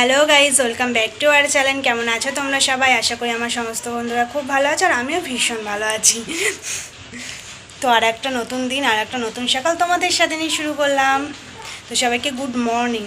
Hello guys welcome back to our channel. কেমন আছো তোমরা সবাই? আশা করি আমার সমস্ত বন্ধুরা খুব ভালো আছো আর আমিও ভীষণ ভালো আছি। তো আর একটা নতুন দিন, আর একটা নতুন সকাল তোমাদের সাথে নিয়ে শুরু করলাম। তো সবাইকে গুড মর্নিং।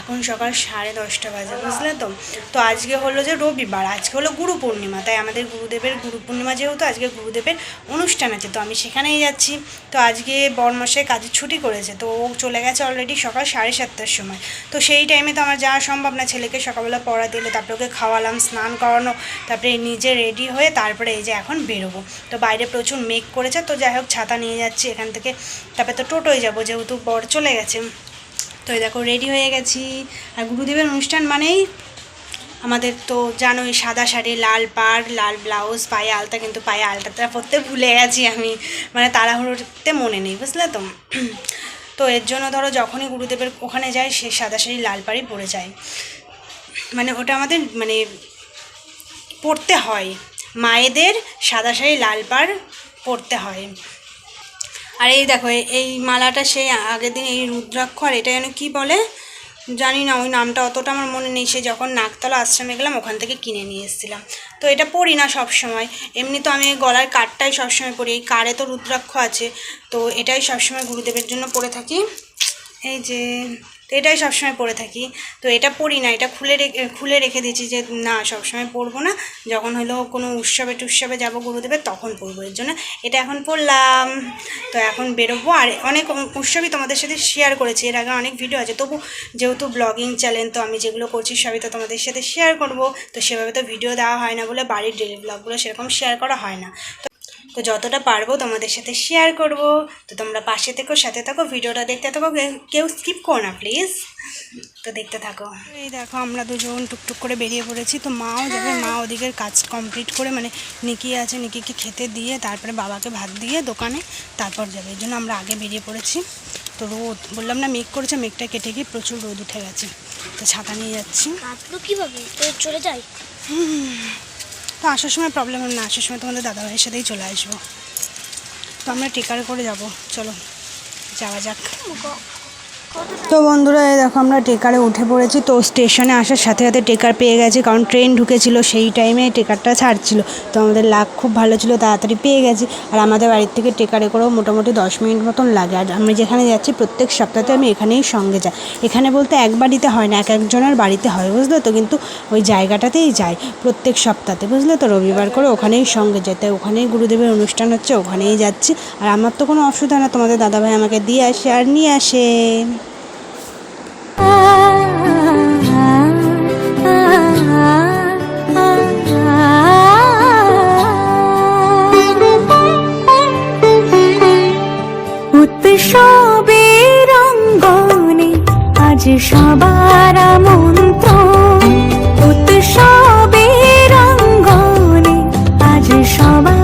এখন সকাল সাড়ে দশটা বাজে, বুঝলে তো? তো আজকে হলো যে রবিবার, আজকে হলো গুরু পূর্ণিমা, তাই আমাদের গুরুদেবের গুরু পূর্ণিমা যেহেতু আজকে গুরুদেবের অনুষ্ঠান আছে, তো আমি সেখানেই যাচ্ছি। তো আজকে বরমাসে কাজের ছুটি করেছে, তো ও চলে গেছে অলরেডি সকাল সাড়ে সাতটার সময়। তো সেই টাইমে তো আমার যাওয়া সম্ভব না, ছেলেকে সকালবেলা পড়া দিলে, তারপরে ওকে খাওয়ালাম, স্নান করানো, তারপরে নিজে রেডি হয়ে তারপরে এই যে এখন বেরোবো। তো বাইরে প্রচুর মেঘ করেছে, তো যাই হোক ছাতা নিয়ে যাচ্ছি এখান থেকে। তারপরে তো টোটোয় যাব, যেহেতু বর চলে গেছে। তো দেখো রেডি হয়ে গেছি। আর গুরুদেবের অনুষ্ঠান মানেই আমাদের তো জানোই, সাদা শাড়ি, লাল পাড়, লাল ব্লাউজ পায়ে আলতা, কিন্তু পায়ে আলতাটা পরতে ভুলে গেছি আমি। মানে তাড়াহুড়োতে মনে নেই, বুঝলে তো? তো এর জন্য ধরো যখনই গুরুদেবের ওখানে যায় সে সাদা শাড়ি, লাল পাড়ই পরে যায়। মানে ওটা আমাদের মানে পরতে হয়। মায়েদের সাদা শাড়ি, লাল পাড় পরতে হয়। আর এই দেখো, এই মালাটা সেই আগের দিন এই রুদ্রাক্ষ আর এটা যেন কী বলে? জানি না, ওই নামটা অতটা আমার মনে নেই। সে যখন নাকতলা আশ্রমে গেলাম, ওখান থেকে কিনে নিয়ে এসেছিলাম। তো এটা পরি না সব সময় এমনি তো আমি গলার কাঠটাই সবসময় পরি। এই কারে তো রুদ্রাক্ষ আছে। তো এটাই সবসময় গুরুদেবের জন্য পরে থাকি। এই যে তো এটাই সবসময় পরে থাকি। তো এটা পরি না, এটা খুলে রেখে খুলে রেখে দিয়েছি যে না, সবসময় পরবো না। যখন হলো কোনো উৎসবে টুৎসবে যাব গুরুদেবের, তখন পরবো। এর জন্য এটা এখন পরলাম। তো এখন বেরোবো। আর অনেক উৎসবই তোমাদের সাথে শেয়ার করেছি। এর আগে অনেক ভিডিও আছে। তবু যেহেতু ব্লগিং চ্যানেল তো আমি যেগুলো করছি সবই তো তোমাদের সাথে শেয়ার করব। তো সেভাবে তো ভিডিও দেওয়া হয় না বলে বাড়ির ডেলি ব্লগগুলো সেরকম শেয়ার করা হয় না। তো যতটা পারব তোমাদের সাথে শেয়ার করব। তো তোমরা পাশে থেকো সাথে থাকো ভিডিওটা দেখতে থাকো কেউ স্কিপ করো না প্লিজ তো দেখতে থাকো। এই দেখো আমরা দুজন টুকটুক করে বেরিয়ে পড়েছি। তো মাও যাবে মা ওদিকের কাজ কমপ্লিট করে মানে নিকি আছে নিকিকে খেতে দিয়ে তারপরে বাবাকে ভাত দিয়ে দোকানে তারপর যাবে। এই জন্য আমরা আগে বেরিয়ে পড়েছি। তো রোদ বললাম না মেঘ করেছে মেঘটা কেটে গিয়ে প্রচুর রোদ উঠে গেছে। তো ছাতা নিয়ে যাচ্ছি। কীভাবে? চলে যায় তো আসার সময় প্রবলেম হবে না, আসার সময় তোমাদের দাদাভাইয়ের সাথেই চলে আসব। তো আমরা টিকার করে যাব, চলো, যাওয়া যাক। তো বন্ধুরা, এই দেখো আমরা টেকারে উঠে পড়েছি। তো স্টেশনে আসার সাথে সাথে টেকার পেয়ে গেছি, কারণ ট্রেন ঢুকেছিল সেই টাইমে টেকারটা ছাড়ছিল। তো আমাদের লাক খুব ভালো ছিল, তাড়াতাড়ি পেয়ে গেছি। আর আমাদের বাড়ির থেকে টেকারে করেও মোটামুটি দশ মিনিট মতন লাগে। আর আমি যেখানে যাচ্ছি, প্রত্যেক সপ্তাহে আমি এখানেই সঙ্গে যাই। এখানে বলতে এক বাড়িতে হয় না, এক একজনের বাড়িতে হয়, বুঝলে তো? কিন্তু ওই জায়গাটাতেই যাই প্রত্যেক সপ্তাহে, বুঝলে তো? রবিবার করে ওখানেই সঙ্গে যাই। তাই ওখানেই গুরুদেবের অনুষ্ঠান হচ্ছে, ওখানেই যাচ্ছি। আর আমার তো কোনো অসুবিধা না, তোমাদের দাদাভাই আমাকে দিয়ে আসে আর নিয়ে আসে। উৎসবের অঙ্গনে আজ সবার মন্ত্র উৎসবের অঙ্গনে আজ সবার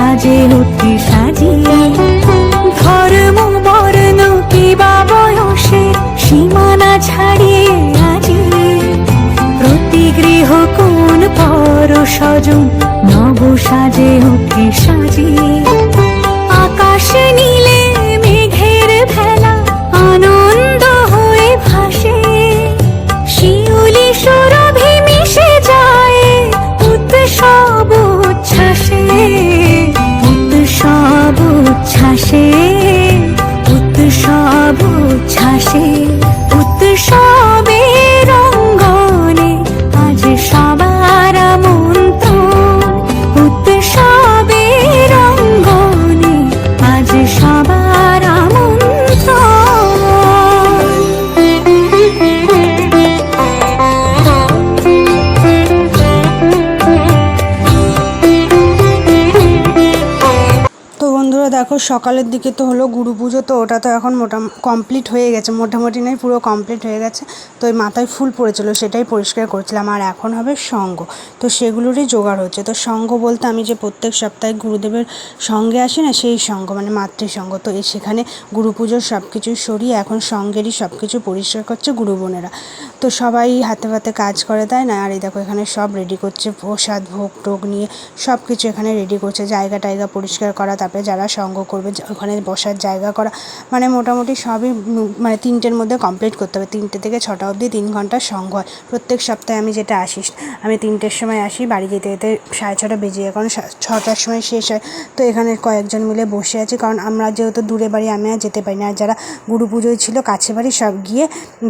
সাজে উঠে দেখো, সকালের দিকে তো হলো গুরু পুজো, তো ওটা তো এখন মোটা কমপ্লিট হয়ে গেছে। মোটামুটি নয়, পুরো কমপ্লিট হয়ে গেছে। তো ওই মাথায় ফুল পড়েছিল, সেটাই পরিষ্কার করছিলাম। আর এখন হবে সঙ্গ। তো সেগুলোরই জোগাড় হচ্ছে। তো সঙ্গ বলতে আমি যে প্রত্যেক সপ্তাহে গুরুদেবের সঙ্গে আসি না, সেই সঙ্গ মানে মাতৃসঙ্গ। তো এই সেখানে গুরু পুজোর সব কিছুই সরিয়ে এখন সঙ্গেরই সব কিছু পরিষ্কার করছে গুরু বোনেরা। তো সবাই হাতে হাতে কাজ করে, তাই না? আর এই দেখো, এখানে সব রেডি করছে। প্রসাদ, ভোগ টোগ নিয়ে সব কিছু এখানে রেডি করছে। জায়গা টায়গা পরিষ্কার করা, তারপরে যারা সঙ্গ করবে ওখানে বসার জায়গা করা মানে মোটামুটি সবই মানে তিনটের মধ্যে কমপ্লিট করতে হবে। তিনটে থেকে ছটা অবধি তিন ঘণ্টার সঙ্গ হয়। প্রত্যেক সপ্তাহে আমি যেটা আসিস আমি তিনটের সময় আসি, বাড়ি যেতে যেতে সাড়ে ছটা বেজে যায়, কারণ ছটার সময় শেষ হয়। তো এখানে কয়েকজন মিলে বসে আছি, কারণ আমরা যেহেতু দূরে বাড়ি, আমি আর যেতে পারি না। আর যারা গুরু পুজোয় ছিল, কাছে বাড়ি সব গিয়ে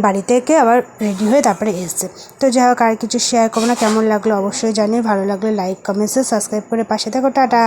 বাড়ি থেকে আবার রেডি হয়ে তারপরে এসছে। তো যাই হোক, আর কিছু শেয়ার করব না, কেমন লাগল অবশ্যই জানিয়ে ভালো লাগলে লাইক কমেন্টস সাবস্ক্রাইব করে পাশে থাকো, টাটা।